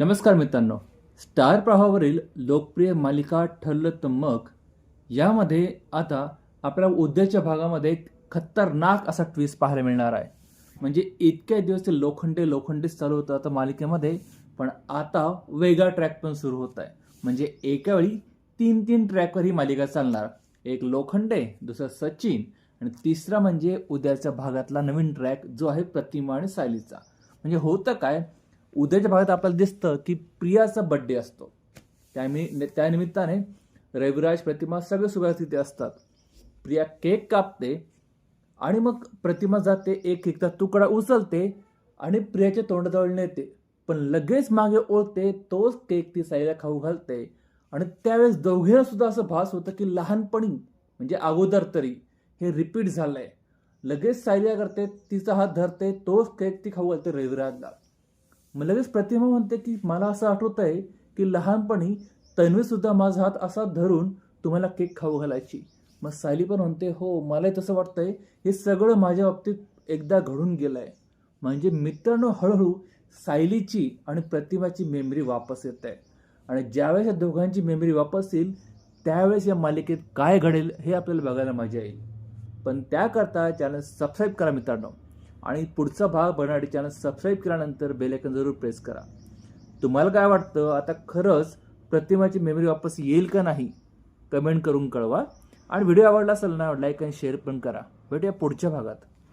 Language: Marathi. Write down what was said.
नमस्कार मित्रांनो. स्टार प्रवाहावरील लोकप्रिय मालिका ठरलं तर मग यामध्ये आता आपल्या उद्याच्या भागामध्ये एक खतरनाक असा ट्विस्ट पाहायला मिळणार आहे. म्हणजे इतक्या दिवस ते लोखंडे लोखंडेच चालू होतं आता मालिकेमध्ये पण आता वेगळा ट्रॅक पण सुरू होत आहे. म्हणजे एका वेळी तीन तीन ट्रॅकवर ही मालिका चालणार. एक लोखंडे दुसरा सचिन आणि तिसरा म्हणजे उद्याच्या भागातला नवीन ट्रॅक जो आहे प्रतिमा आणि सायलीचा. म्हणजे होतं काय उद्याच्या भागात आपल्याला दिसतं की प्रियाचा बड्डे असतो. त्यामि त्यानिमित्ताने रविराज प्रतिमा सगळे सुखात तिथे असतात. प्रिया केक कापते आणि मग प्रतिमा जाते एक केकचा तुकडा उचलते आणि प्रियाच्या तोंडाजवळ नेते. पण लगेच मागे ओळते तोच केक ती साईला खाऊ घालते. आणि त्यावेळेस दोघेला सुद्धा असं भास होतं की लहानपणी म्हणजे अगोदर तरी हे रिपीट झालंय. लगेच सायल्या करते तिचा हात धरते तोच केक ती खाऊ घालते रविराजला. मग लगेच प्रतिमा म्हणते की मला असं आठवत आहे की लहानपणी तन्वीसुद्धा माझा हात असा धरून तुम्हाला केक खाऊ घालायची. मग सायली पण म्हणते हो मलाही तसं वाटतंय. हे सगळं माझ्या बाबतीत एकदा घडून गेलं आहे म्हणजे मित्रांनो हळूहळू सायलीची आणि प्रतिमाची मेमरी वापस येत आहे. आणि ज्यावेळेस या दोघांची मेमरी वापस येईल त्यावेळेस या मालिकेत काय घडेल हे आपल्याला बघायला मजा येईल. पण त्याकरता चॅनल सबस्क्राईब करा मित्रांनो. आणि पुढचा भाग बनाडी चॅनल सबस्क्राईब केल्यानंतर बेलायकन जरूर प्रेस करा. तुम्हाला काय वाटतं? आता खरंच प्रतिमाची मेमरी वापस येईल का नाही? कमेंट करून कळवा. आणि व्हिडिओ आवडला असेल ना लाईक आणि शेअर पण करा. भेटूया पुढच्या भागात.